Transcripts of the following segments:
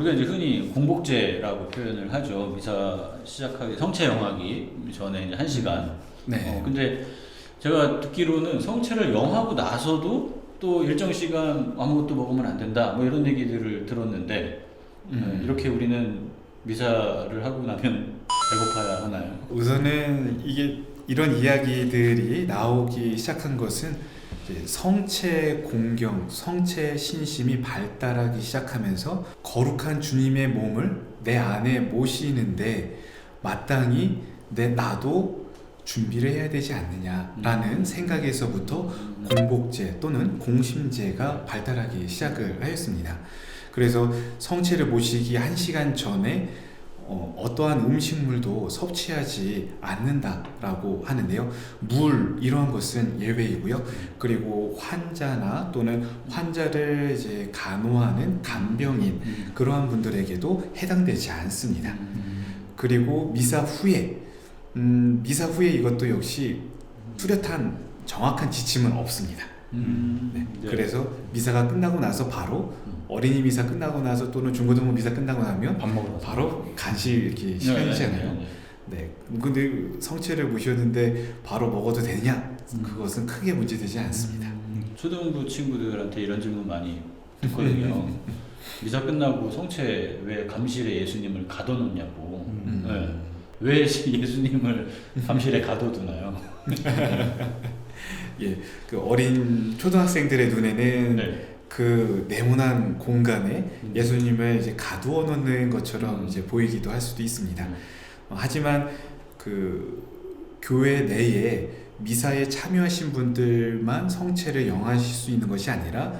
우리가 이제 흔히 공복제라고 표현을 하죠. 미사 시작하기 성체 영하기 전에 이제 한 시간. 네. 어, 근데 제가 듣기로는 성체를 영하고 나서도 또 일정 시간 아무것도 먹으면 안 된다. 뭐 이런 얘기들을 들었는데 음. 네, 이렇게 우리는 미사를 하고 나면 배고파야 하나요? 우선은 이게 이런 이야기들이 나오기 시작한 것은 성체 공경, 성체 신심이 발달하기 시작하면서 거룩한 주님의 몸을 내 안에 모시는데 마땅히 내 나도 준비를 해야 되지 않느냐라는 생각에서부터 공복제 또는 공심제가 발달하기 시작을 하였습니다. 그래서 성체를 모시기 한 시간 전에 어, 떠한 음식물도 섭취하지 않는다라고 하는데요. 물 이러한 것은 예외이고요. 그리고 환자나 또는 환자를 이제 간호하는 간병인 그러한 분들에게도 해당되지 않습니다. 그리고 미사 후에 음, 미사 후에 이것도 역시 뚜렷한 정확한 지침은 없습니다. 음, 네. 네. 그래서 미사가 끝나고 나서 바로 음. 어린이 미사 끝나고 나서 또는 중고등부 미사 끝나고 나면 밥 먹으러. 바로 간식 이렇게 네, 시간이잖아요. 네, 네, 네. 근데 성체를 모셨는데 바로 먹어도 되냐? 음. 그것은 크게 문제되지 않습니다. 네. 초등부 친구들한테 이런 질문 많이 듣거든요. 미사 끝나고 성체 왜 감실에 예수님을 가둬놓냐고. 음. 네. 왜 예수님을 감실에 가둬두나요? 예, 그 어린 초등학생들의 눈에는 네. 그 네모난 공간에 음. 예수님을 이제 가두어 놓는 것처럼 음. 이제 보이기도 할 수도 있습니다. 음. 어, 하지만 그 교회 내에 미사에 참여하신 분들만 성체를 영하실 수 있는 것이 아니라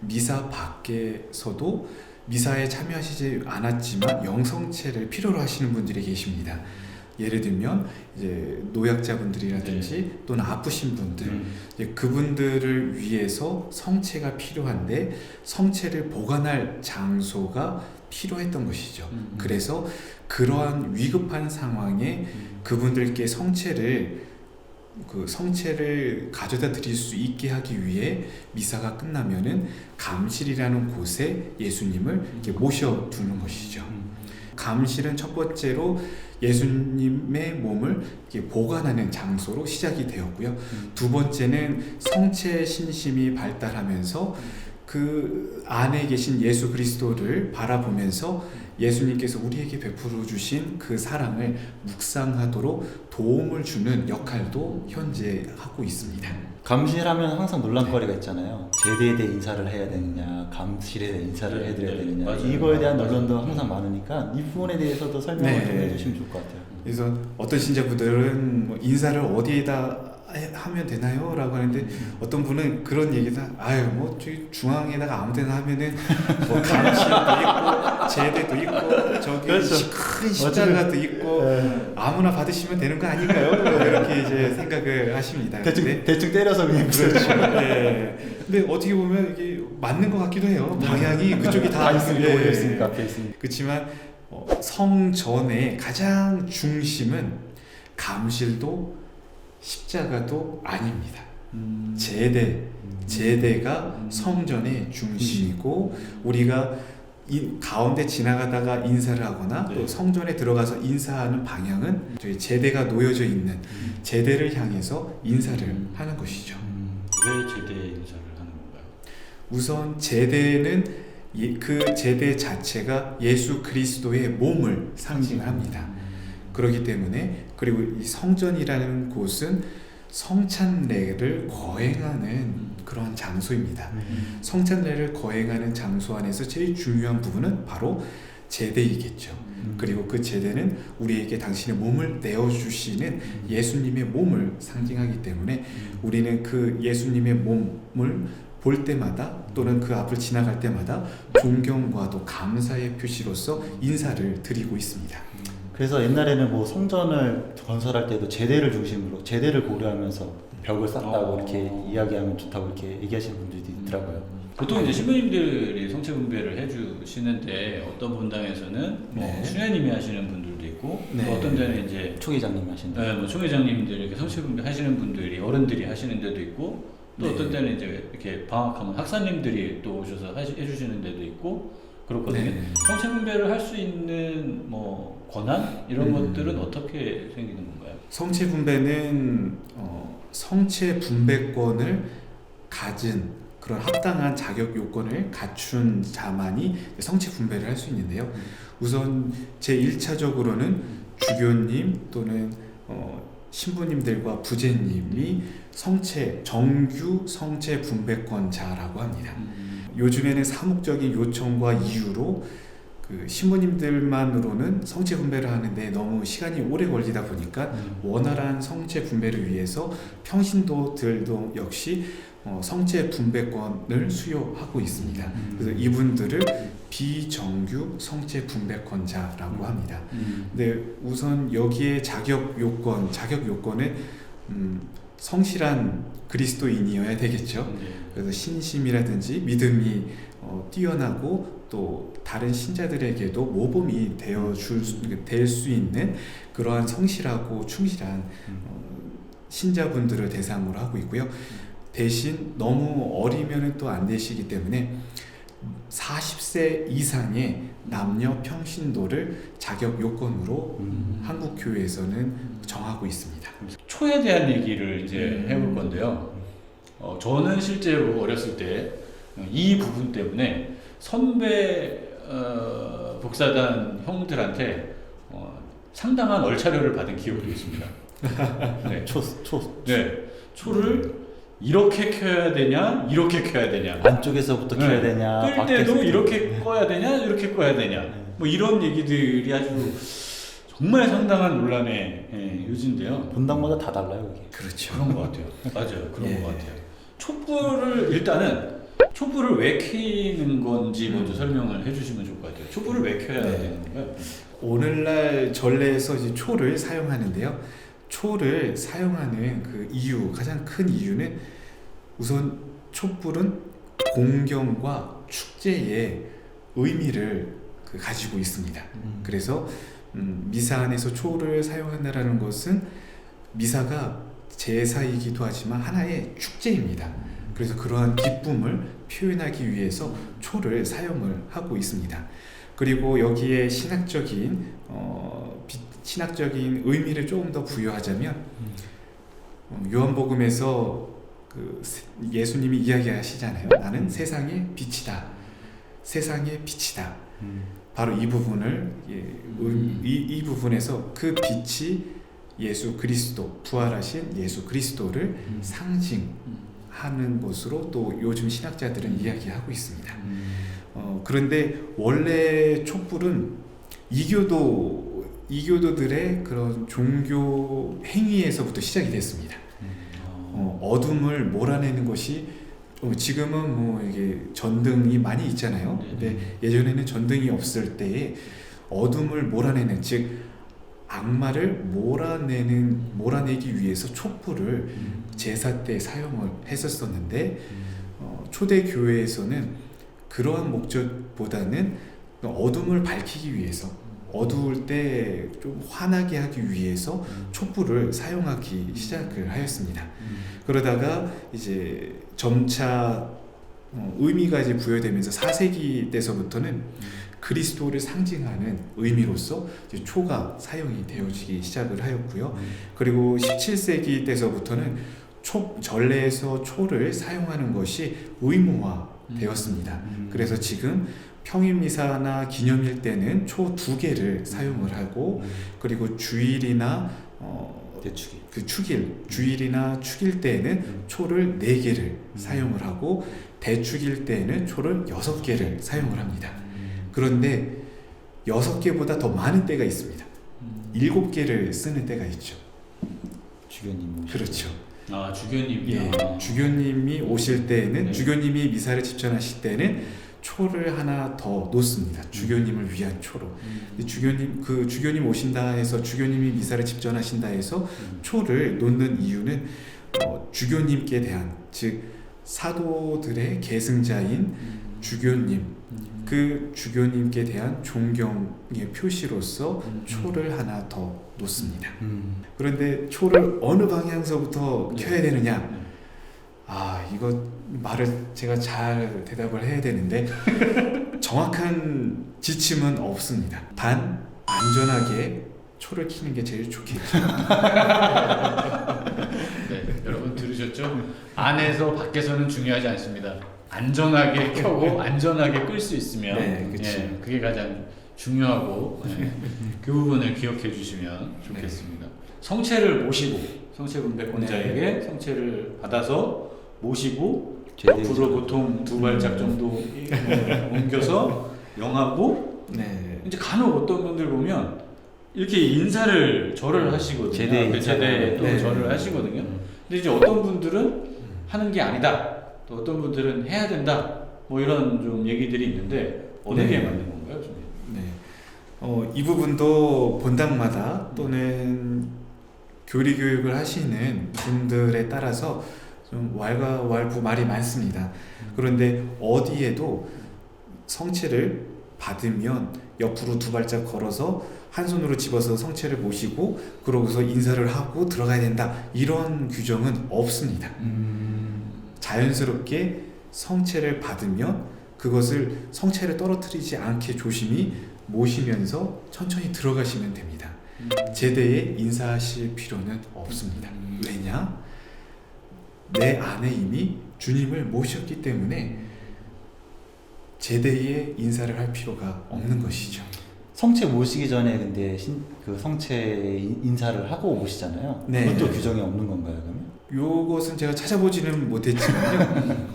미사 밖에서도 미사에 참여하시지 않았지만 영성체를 필요로 하시는 분들이 계십니다. 예를 들면 이제 노약자분들이라든지 또는 아프신 분들 음. 이제 그분들을 위해서 성체가 필요한데 성체를 보관할 장소가 필요했던 것이죠. 음. 그래서 그러한 위급한 상황에 음. 그분들께 성체를 그 성체를 가져다 드릴 수 있게 하기 위해 미사가 끝나면은 감실이라는 곳에 예수님을 이렇게 모셔 두는 것이죠. 음. 감실은 첫 번째로 예수님의 몸을 보관하는 장소로 시작이 되었고요. 음. 두 번째는 성체 신심이 발달하면서 그 안에 계신 예수 그리스도를 바라보면서 예수님께서 우리에게 베풀어 주신 그 사랑을 묵상하도록 도움을 주는 역할도 현재 하고 있습니다. 감실하면 항상 논란거리가 있잖아요. 제대에 대해 인사를 해야 되느냐, 감실에 대해 인사를 네, 해드려야 네, 되느냐. 맞아요. 이거에 대한. 논란도 항상 많으니까 이 부분에 대해서도 설명을 네. 좀 해주시면 좋을 것 같아요. 그래서 어떤 신자분들은 뭐 인사를 어디에다 해- 하면 되나요? 라고 하는데 어떤 분은 그런 얘기다 아유 뭐 저기 중앙에다가 아무데나 하면은 뭐 감실도 있고 제대도 있고 저기 그렇죠. 시- 큰 십자가도 있고 네. 아무나 받으시면 되는 거 아닌가요? 이렇게 이제 생각을 하십니다. 대충 근데 대충 때려서 그냥 그렇죠. 네. 근데 어떻게 보면 이게 맞는 것 같기도 해요. 방향이 그쪽이 다, 다 있으니까 예. 올려 있으니까 앞에 있으니까. 그렇지만 어, 성전의 가장 중심은 감실도 십자가도 아닙니다. 음. 제대, 제대가 음. 성전의 중심이고 우리가 이 가운데 지나가다가 인사를 하거나 네. 또 성전에 들어가서 인사하는 방향은 저희 제대가 놓여져 있는 음. 제대를 향해서 인사를 음. 하는 것이죠. 왜 제대 인사를 하는 건가요? 우선 제대는 예- 그 제대 자체가 예수 그리스도의 몸을 상징합니다. 그렇기 때문에 그리고 이 성전이라는 곳은 성찬례를 거행하는 그런 장소입니다. 성찬례를 거행하는 장소 안에서 제일 중요한 부분은 바로 제대이겠죠. 그리고 그 제대는 우리에게 당신의 몸을 내어 주시는 예수님의 몸을 상징하기 때문에 우리는 그 예수님의 몸을 볼 때마다 또는 그 앞을 지나갈 때마다 존경과 또 감사의 표시로서 인사를 드리고 있습니다. 그래서 옛날에는 뭐 성전을 건설할 때도 제대를 중심으로 제대를 고려하면서 벽을 쌓다고 어. 이렇게 이야기하면 좋다고 이렇게 얘기하시는 분들도 있더라고요. 보통 이제 신부님들이 성체 분배를 해주시는데 어떤 분당에서는 뭐 네. 수녀님이 하시는 분들도 있고 네. 또 어떤 데는 이제 초기장님 하신다. 네, 뭐 총회장님들에게 성체 분배 하시는 분들이 어른들이 하시는 데도 있고 또 네. 어떤 때는 이제 이렇게 방학하면 학사님들이 또 오셔서 하시, 해주시는 데도 있고 그렇거든요. 네. 성체 분배를 할 수 있는 뭐 권한 이런 음. 것들은 어떻게 생기는 건가요? 성체 분배는 어, 성체 분배권을 가진 그런 합당한 자격 요건을 갖춘 자만이 성체 분배를 할 수 있는데요. 우선 제 1차적으로는 주교님 또는 어, 신부님들과 부제님이 성체 정규 성체 분배권자라고 합니다. 요즘에는 사목적인 요청과 이유로 그 신부님들만으로는 성체 분배를 하는데 너무 시간이 오래 걸리다 보니까 원활한 성체 분배를 위해서 평신도들도 역시 어, 성체 분배권을 수요하고 있습니다. 그래서 이분들을 비정규 성체 분배권자라고 합니다. 근데 우선 여기에 자격 요건, 자격 요건은 음, 성실한 그리스도인이어야 되겠죠. 네. 그래서 신심이라든지 믿음이 어, 뛰어나고 또 다른 신자들에게도 모범이 되어 줄될수 있는 그러한 성실하고 충실한 어, 신자분들을 대상으로 하고 있고요. 대신 너무 어리면은 또안 되시기 때문에 40세 이상의 남녀 평신도를 자격 요건으로 음. 한국 교회에서는 정하고 있습니다. 초에 대한 얘기를 이제 음. 해볼 건데요. 어, 저는 실제로 어렸을 때 이 부분 때문에 선배 어, 복사단 형들한테 어, 상당한 얼차려를 받은 기억도 있습니다. 네. 초, 초, 네. 초를 이렇게 켜야 되냐, 이렇게 켜야 되냐. 안쪽에서부터 네. 켜야 되냐, 끌 밖에서 때도 이렇게 꺼야 되냐, 이렇게 꺼야 되냐. 네. 뭐 이런 얘기들이 아주 정말 상당한 논란의 예, 요지인데요. 분당마다 다 달라요, 이게. 그렇죠. 그런 것 같아요. 맞아요. 그런 예. 것 같아요. 촛불을 일단은 촛불을 왜 켜는 건지 먼저 설명을 해주시면 좋을 것 같아요. 촛불을 왜 켜야 네. 되는 건가요? 오늘날 전례에서 이제 초를 사용하는데요. 초를 사용하는 그 이유, 가장 큰 이유는 우선 촛불은 공경과 축제의 의미를 그 가지고 있습니다. 음. 그래서 음, 미사 안에서 초를 사용한다라는 것은 미사가 제사이기도 하지만 하나의 축제입니다. 그래서 그러한 기쁨을 표현하기 위해서 초를 사용을 하고 있습니다. 그리고 여기에 신학적인 어, 비- 신학적인 의미를 조금 더 부여하자면 어, 요한복음에서 그 세- 예수님이 이야기하시잖아요. 나는 세상의 빛이다. 세상의 빛이다. 음. 바로 이 부분을 예, 의- 이, 이 부분에서 그 빛이 예수 그리스도 부활하신 예수 그리스도를 음. 상징하는 것으로 또 요즘 신학자들은 이야기하고 있습니다. 음. 어, 그런데 원래 촛불은 이교도 이교도들의 그런 종교 행위에서부터 시작이 됐습니다. 어, 어둠을 몰아내는 것이 어, 지금은 뭐 이게 전등이 많이 있잖아요. 네. 근데 예전에는 전등이 없을 때에 어둠을 몰아내는 즉 악마를 몰아내는 몰아내기 위해서 촛불을 음. 제사 때 사용을 했었었는데 어, 초대 교회에서는 그러한 목적보다는 어둠을 밝히기 위해서 어두울 때 좀 환하게 하기 위해서 촛불을 사용하기 시작을 하였습니다. 음. 그러다가 이제 점차 어, 의미가 이제 부여되면서 4세기 때서부터는 그리스도를 상징하는 의미로서 초가 사용이 되어지기 시작을 하였고요. 그리고 17세기 때서부터는 초 전례에서 초를 사용하는 것이 의무화 되었습니다. 음. 그래서 지금 평일 미사나 기념일 때는 초 두 개를 사용을 하고 음. 그리고 주일이나 어, 대축이. 그 축일 주일이나 축일 때에는 음. 초를 네 개를 사용을 하고 대축일 때에는 초를 여섯 개를 사용을 합니다. 그런데 여섯 개보다 더 많은 때가 있습니다. 일곱 개를 쓰는 때가 있죠. 주교님. 그렇죠. 아 주교님. 예, 아. 주교님이 오실 때에는 네. 주교님이 미사를 집전하실 때는 초를 하나 더 놓습니다. 주교님을 위한 초로. 음. 주교님 그 주교님 오신다 해서 주교님이 미사를 집전하신다 해서 초를 놓는 이유는 어, 주교님께 대한 즉 사도들의 계승자인 주교님 그 주교님께 대한 존경의 표시로서 음. 초를 하나 더 놓습니다. 음. 그런데 초를 어느 방향서부터 네. 켜야 되느냐? 네. 아 이거 말을 제가 잘 대답을 해야 되는데 정확한 지침은 없습니다. 단 안전하게 초를 켜는 게 제일 좋겠죠. 네, 여러분 들으셨죠? 안에서 밖에서는 중요하지 않습니다. 안전하게 켜고 안전하게 끌 수 있으면 네, 그치. 예, 그게 가장 중요하고 예, 그 부분을 기억해 주시면 좋겠습니다. 성체를 모시고 성체 분배권자에게 성체를 받아서 모시고 제대 옆으로 보통 두 발짝 정도 예, 옮겨서 영하고 네. 이제 간혹 어떤 분들 보면 이렇게 인사를 절을 하시거든요. 제대 그. 제대 또 네. 절을 하시거든요. 근데 이제 어떤 분들은 하는 게 아니다. 또 어떤 분들은 해야 된다. 뭐 이런 좀 얘기들이 있는데 어느 네. 게 맞는 건가요, 좀? 네. 어, 이 부분도 본당마다 또는 교리 교육을 하시는 분들에 따라서 좀 왈가왈부 말이 많습니다. 그런데 어디에도 성체를 받으면 옆으로 두 발짝 걸어서 한 손으로 집어서 성체를 모시고 그러고서 인사를 하고 들어가야 된다 이런 규정은 없습니다. 음, 자연스럽게 성체를 받으면 그것을 성체를 떨어뜨리지 않게 조심히 모시면서 천천히 들어가시면 됩니다. 제대에 인사하실 필요는 없습니다. 왜냐? 내 안에 이미 주님을 모셨기 때문에 제대에 인사를 할 필요가 없는 것이죠. 성체 모시기 전에 근데 신, 그 성체 인- 인사를 하고 모시잖아요. 네. 그것도 규정이 없는 건가요, 그러면? 요것은 제가 찾아보지는 못했지만요.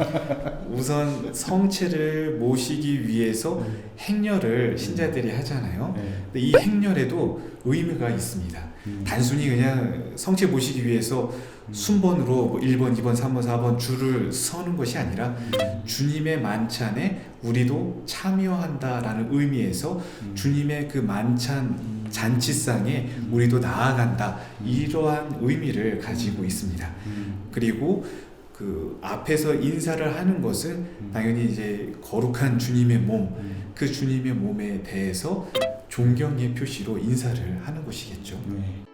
우선 성체를 모시기 위해서 행렬을 신자들이 하잖아요. 네. 근데 이 행렬에도 의미가 있습니다. 음. 단순히 그냥 성체 모시기 위해서 순번으로 뭐 1번, 2번, 3번, 4번 줄을 서는 것이 아니라 음. 주님의 만찬에 우리도 참여한다라는 의미에서 음. 주님의 그 만찬 음. 잔치상에 우리도 나아간다 이러한 의미를 가지고 있습니다. 음. 그리고 그 앞에서 인사를 하는 것은 음. 당연히 이제 거룩한 주님의 몸, 음. 그 주님의 몸에 대해서 존경의 표시로 인사를 하는 것이겠죠. 네.